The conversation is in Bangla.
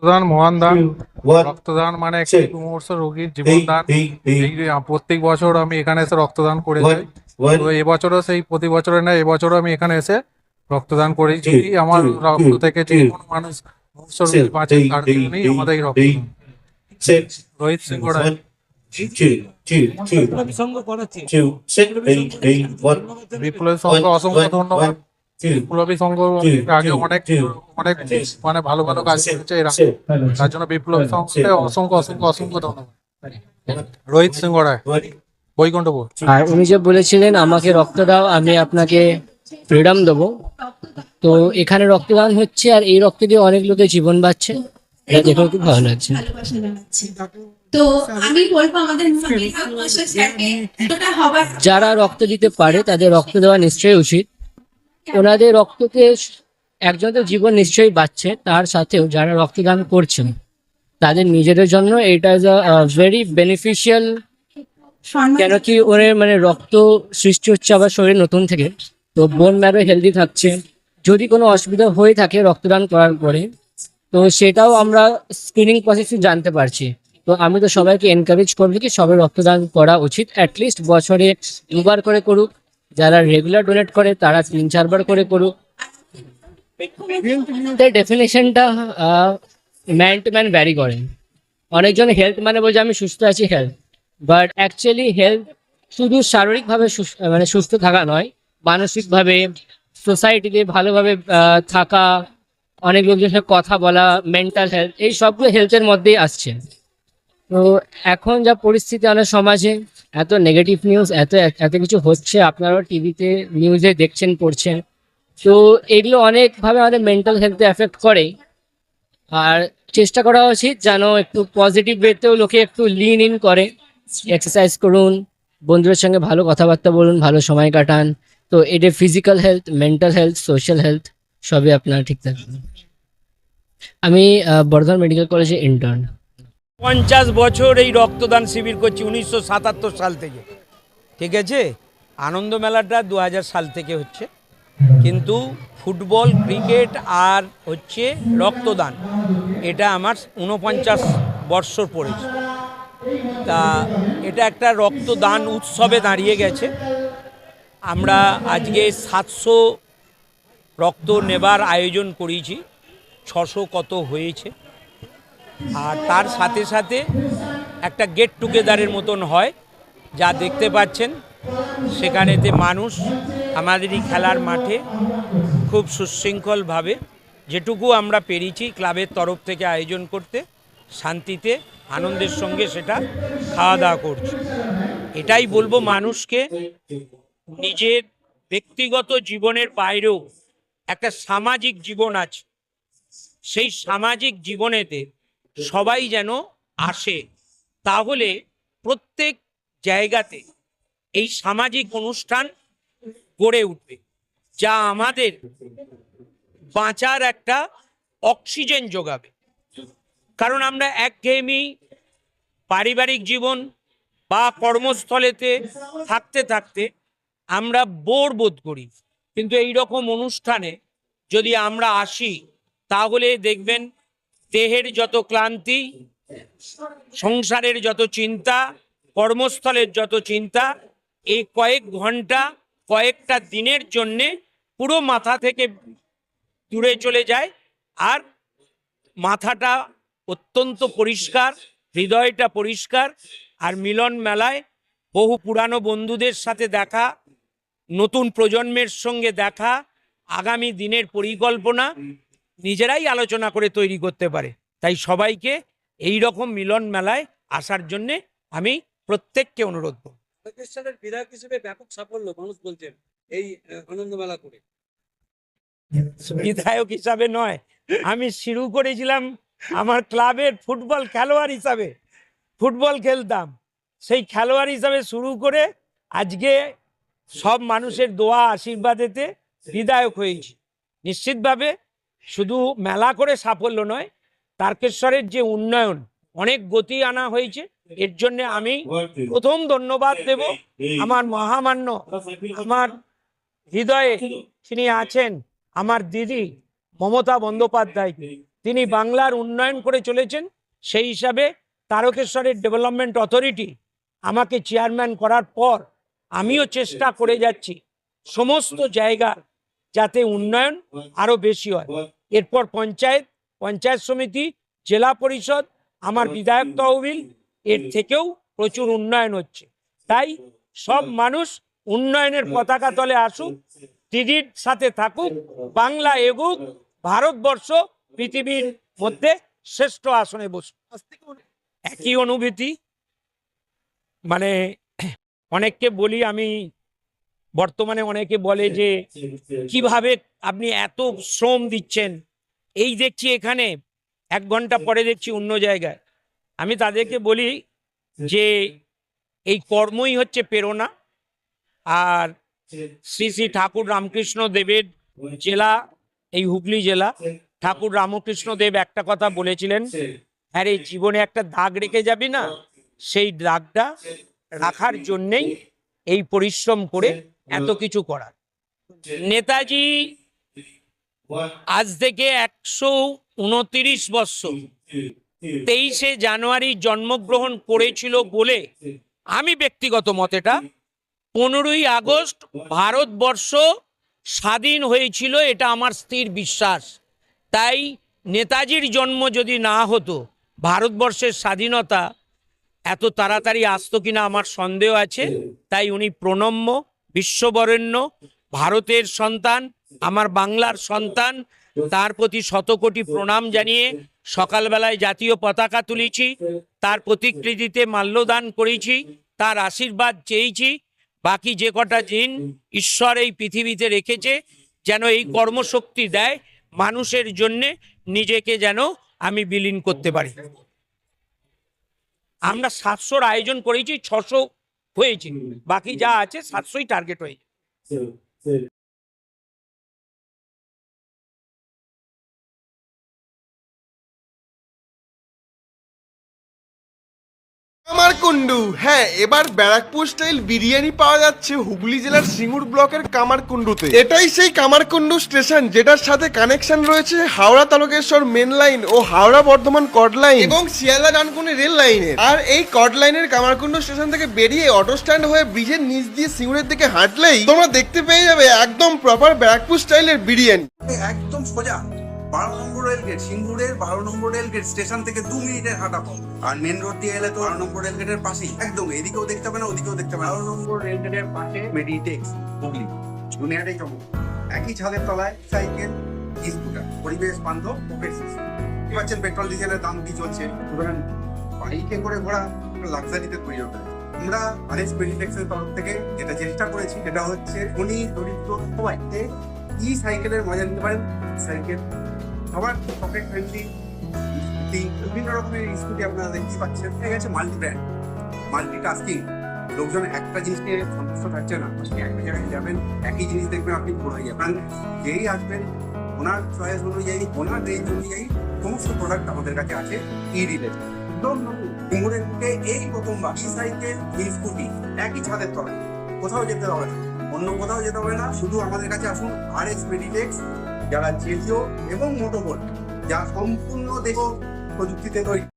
রক্তদান মহান দান। রক্তদান মানে একটি. মুমূর্ষ রোগীর জীবনদান। প্রত্যেক বছর আমি এখানে এসে রক্তদান করে যাই। তো এবছরও সেই প্রতি বছরে না এবছরও আমি এখানে এসে রক্তদান করি। যদি আমার রক্ত থেকে যে কোনো মানুষ মুমূর্ষ রোগী বাঁচে তার জন্যই আমাদের এই eight, রোহিত সিং বিপ্লবী সংঘ অসংখ্য ধন্যবাদ। বিপ্লবী সংঘ আগে অনেক অনেক মানে ভালো ভালো কাজ করেছে এরা তার জন্য বিপ্লবী সংঘকে অসংখ্য অসংখ্য অসংখ্য ধন্যবাদ। রোহিত সিং বৈকুণ্ঠপুর। আর উনি যে বলেছিলেন আমাকে রক্ত দাও আমি আপনাকে ফ্রিডম দেবো। তো এখানে রক্তদান হচ্ছে আর এই রক্ত দিয়ে অনেক লোকের জীবন বাঁচছে। এটা দেখেও খুব ভালো লাগছে। তো আমি বলব আমাদের নবীন মাস্টার স্যারকে এতটা হবার যারা রক্ত দিতে পারে তাদের রক্ত দেওয়া নিশ্চয়ই উচিত। ওনাদের রক্তকে একজন তো জীবন নিশ্চয়ই বাঁচছে তার সাথেও যারা রক্তদান করছেন তাদের নিজেদের জন্য এটা ইজ আ ভেরি বেনিফিশিয়াল কেন কি ওদের মানে রক্ত সৃষ্টি হচ্ছে আবার শরীর নতুন থেকে তো বোন ম্যারো হেলদি থাকছে। যদি কোনো অসুবিধা হয়ে থাকে রক্তদান করার পরে তো সেটাও আমরা স্ক্রিনিং প্রসেসে জানতে পারছি। তো আমি তো সবাইকে এনকারেজ করব কি সবাই রক্তদান করা উচিত অ্যাটলিস্ট বছরে দুবার করে করুক। যারা রেগুলার ডোনেট করে, তারা তিন চারবার করে করুক। ডেফিনেশনটা ম্যান টু ম্যান ভ্যারি করে। অনেকজন হেলথ মানে বলছে, আমি সুস্থ আছি হেলথ বাট অ্যাকচুয়ালি হেলথ শুধু শারীরিকভাবে মানে সুস্থ থাকা নয়, মানসিকভাবে সোসাইটিতে ভালোভাবে থাকা, অনেক লোকজনের সাথে কথা বলা মেন্টাল হেলথ এই সবগুলো হেলথের মধ্যেই আসছে। তো এখন যা পরিস্থিতি আমাদের সমাজে, এত নেগেটিভ নিউজ এত এত কিছু হচ্ছে, আপনারাও টিভিতে নিউজে দেখছেন, পড়ছেন। তো এগুলো অনেকভাবে আমাদের মেন্টাল হেলথে এফেক্ট করে। আর চেষ্টা করা উচিত যেন একটু পজিটিভ ওয়েতেও লোকে একটু লিন ইন করে। এক্সারসাইজ করুন, বন্ধুদের সঙ্গে ভালো কথাবার্তা বলুন, ভালো সময় কাটান। তো এটা physical health mental health social health সবই আপনার ঠিক থাকবে আমি বর্ধমান মেডিকেল কলেজে ইন্টার্ন পঞ্চাশ বছর এই রক্তদান শিবির করছি উনিশশো সাতাত্তর সাল থেকে। ঠিক আছে? আনন্দ মেলাটা দু হাজার সাল থেকে হচ্ছে। কিন্তু ফুটবল, ক্রিকেট আর হচ্ছে রক্তদান, এটা আমার উনপঞ্চাশ বৎসর পড়েছে। তা এটা একটা রক্তদান উৎসবে দাঁড়িয়ে গেছে। আমরা আজকে সাতশো রক্ত নেবার আয়োজন করেছি, ছশো কত হয়েছে। আর তার সাথে সাথে একটা গেট টুগেদারের মতন হয়, যা দেখতে পাচ্ছেন। সেখানেতে মানুষ আমাদেরই খেলার মাঠে খুব সুশৃঙ্খলভাবে যেটুকু আমরা পেরেছি ক্লাবের তরফ থেকে আয়োজন করতে, শান্তিতে, আনন্দের সঙ্গে সেটা খাওয়া দাওয়া করছি। এটাই বলব মানুষকে নিজের ব্যক্তিগত জীবনের বাইরেও একটা সামাজিক জীবন আছে। সেই সামাজিক জীবনেতে সবাই যেন আসে। তাহলে প্রত্যেক জায়গাতে এই সামাজিক অনুষ্ঠান গড়ে উঠবে, যা আমাদের বাঁচার একটা অক্সিজেন যোগাবে। কারণ আমরা একঘেয়েমি পারিবারিক জীবন বা কর্মস্থলেতে থাকতে থাকতে আমরা বোর বোধ করি। কিন্তু এই রকম অনুষ্ঠানে যদি আমরা আসি, তাহলে দেখবেন দেহের যত ক্লান্তি, সংসারের যত চিন্তা, কর্মস্থলের যত চিন্তা, এই কয়েক ঘণ্টা, কয়েকটা দিনের জন্যে পুরো মাথা থেকে দূরে চলে যায় আর মাথাটা অত্যন্ত পরিষ্কার, হৃদয়টা পরিষ্কার আর মিলন মেলায় বহু পুরানো বন্ধুদের সাথে দেখা, নতুন প্রজন্মের সঙ্গে দেখা, আগামী দিনের পরিকল্পনা নিজেরাই আলোচনা করে তৈরি করতে পারে। তাই সবাইকে এই রকম মিলন মেলায় আসার জন্যে আমি প্রত্যেককে অনুরোধ করব। প্রতিষ্ঠানের বিধায়ক হিসেবে ব্যাপক সাফল্য মানুষ বলছেন এই আনন্দ মেলা করে। বিধায়ক হিসাবে নয় আমি শুরু করেছিলাম আমার ক্লাবের ফুটবল খেলোয়াড় হিসাবে ফুটবল খেলতাম। সেই খেলোয়াড় হিসাবে শুরু করে আজকে সব মানুষের দোয়া আশীর্বাদেতে বিধায়ক হয়েছি। নিশ্চিতভাবে শুধু মেলা করে সাফল্য নয়, তারকেশ্বরের যে উন্নয়ন, অনেক গতি আনা হয়েছে। এর জন্য আমি প্রথম ধন্যবাদ দেব আমার মহামান্য, আমার হৃদয়ে তিনি আছেন, আমার দিদি মমতা বন্দ্যোপাধ্যায়। তিনি বাংলার উন্নয়ন করে চলেছেন। সেই হিসাবে তারকেশ্বরের ডেভেলপমেন্ট অথরিটি আমাকে চেয়ারম্যান করার পর আমিও চেষ্টা করে যাচ্ছি। সমস্ত জায়গা যাতে উন্নয়ন আরও বেশি হয়। এরপর পঞ্চায়েত পঞ্চায়েত সমিতি জেলা পরিষদ আমার বিধায়ক তহবিল এর থেকেও প্রচুর উন্নয়ন হচ্ছে। তাই সব মানুষ উন্নয়নের পতাকা তলে আসুক দিদির সাথে থাকুক বাংলা এগুক ভারতবর্ষ পৃথিবীর মধ্যে শ্রেষ্ঠ আসনে বসুক। একই অনুভূতি। মানে অনেককে বলি আমি বর্তমানে অনেকে বলে যে, কীভাবে আপনি এত শ্রম দিচ্ছেন? এই দেখছি এখানে, এক ঘণ্টা পরে দেখছি অন্য জায়গায়। আমি তাদেরকে বলি যে, এই কর্মই হচ্ছে প্রেরণা। আর শ্রী শ্রী ঠাকুর রামকৃষ্ণ দেবের জেলা, এই হুগলি জেলা, ঠাকুর রামকৃষ্ণ দেব একটা কথা বলেছিলেন হ্যাঁ রে, জীবনে একটা দাগ রেখে যাবি না, সেই দাগটা রাখার জন্যেই এই পরিশ্রম করে এত কিছু করার। নেতাজি আজ থেকে একশো উনত্রিশ বৎসর। তেইশে জানুয়ারি জন্মগ্রহণ করেছিল বলে আমি ব্যক্তিগত মতেটা পনেরোই আগস্ট ভারতবর্ষ স্বাধীন হয়েছিল এটা আমার স্থির বিশ্বাস। তাই নেতাজির জন্ম যদি না হতো ভারতবর্ষের স্বাধীনতা এত তাড়াতাড়ি আসতো কিনা আমার সন্দেহ আছে। তাই উনি প্রণম্য বিশ্ববরেণ্য, ভারতের সন্তান, আমার বাংলার সন্তান, তার প্রতি শতকোটি প্রণাম জানিয়ে সকালবেলায় জাতীয় পতাকা তুলেছি, তার প্রতিকৃতিতে মাল্যদান করেছি, তার আশীর্বাদ চেয়েছি, বাকি যে কটা দিন ঈশ্বর এই পৃথিবীতে রেখেছে, যেন এই কর্মশক্তি দেয় মানুষের জন্যে, নিজেকে যেন আমি বিলীন করতে পারি। আমরা সাতশোর আয়োজন করেছি, ছশো হয়েছে। বাকি যা আছে সাতশোই টার্গেট হয়েছে। কামারকুন্ডু হ্যাঁ এবার ব্যারাকপুর স্টাইল বিরিয়ানি পাওয়া যাচ্ছে হুগলি জেলার সিঙ্গুর ব্লকের কামারকুন্ডুতে এটাই সেই কামারকুন্ডু স্টেশন যেটার সাথে কানেকশন রয়েছে হাওড়া তারকেশ্বর মেন লাইন ও হাওড়া বর্ধমান কড লাইন এবং শিয়ালদা ডানকুনি রেল লাইনের আর এই কড লাইনের কামারকুন্ডু স্টেশন থেকে বেরিয়ে অটো স্ট্যান্ড হয়ে ব্রিজের নিচ দিয়ে সিঙ্গুরের দিকে হাঁটলেই তোমরা দেখতে পেয়ে যাবে একদম প্রপার ব্যারাকপুর স্টাইলের বিরিয়ানি। একদম সোজা। বারো নম্বর রেল গেট সিঙ্গুরের বারো নম্বর রেল গেট স্টেশন থেকে দু মিনিটের হাঁটা পথ। আর মেন রোড দিয়ে এলে তো বারো নম্বর রেল গেটের পাশেই। একদম, এদিকেও দেখতে হবে না ওদিকেও দেখতে হবে বারো নম্বর রেল গেটের পাশে মেডিটেক্স হুগলি দুনিয়াটাই চমক। একই ছাদের তলায় সাইকেল, স্কুটার, পরিবেশ বান্ধব পাচ্ছেন, পেট্রোল, ডিজেলের দাম কি চলছে? সুতরাং বাইকে করে ঘোরা লাক্সারিতে তৈরি হবে আমরা আরএস মেডিটেক্সের তরফ থেকে যেটা চেষ্টা করেছি, সেটা হচ্ছে উনি দরিদ্র সবাই ই সাইকেলের মজা নিতে পারেন। সাইকেল সবার পকেট ফ্রেন্ডলি স্কুটি বিভিন্ন রকমের স্কুটি আপনারা দেখতে পাচ্ছেন। ঠিক আছে মাল্টি ব্র্যান্ড মাল্টি টাস্কিং লোকজন একটা জিনিস নিয়ে সন্তুষ্ট থাকছে না। আপনি একটা জায়গায় যাবেন, একই জিনিস দেখবেন, আপনি ভরে যাবেন। যেই আসবেন, ওনার চয়েস অনুযায়ী, ওনার রেঞ্জ অনুযায়ী সমস্ত প্রোডাক্ট আমাদের কাছে আছে ই রিলেটেড একদম কুমোরের বুকে এই প্রথমবার ই সাইকেল ই স্কুটি একই ছাদের তলায়। কোথাও যেতে হবে না। অন্য কোথাও যেতে হবে না। শুধু আমাদের কাছে আসুন আর এস মেডিটেক্স যারা জেজিও এবং মোটোবোল্ট যা সম্পূর্ণ দেহ প্রযুক্তিতে তৈরি।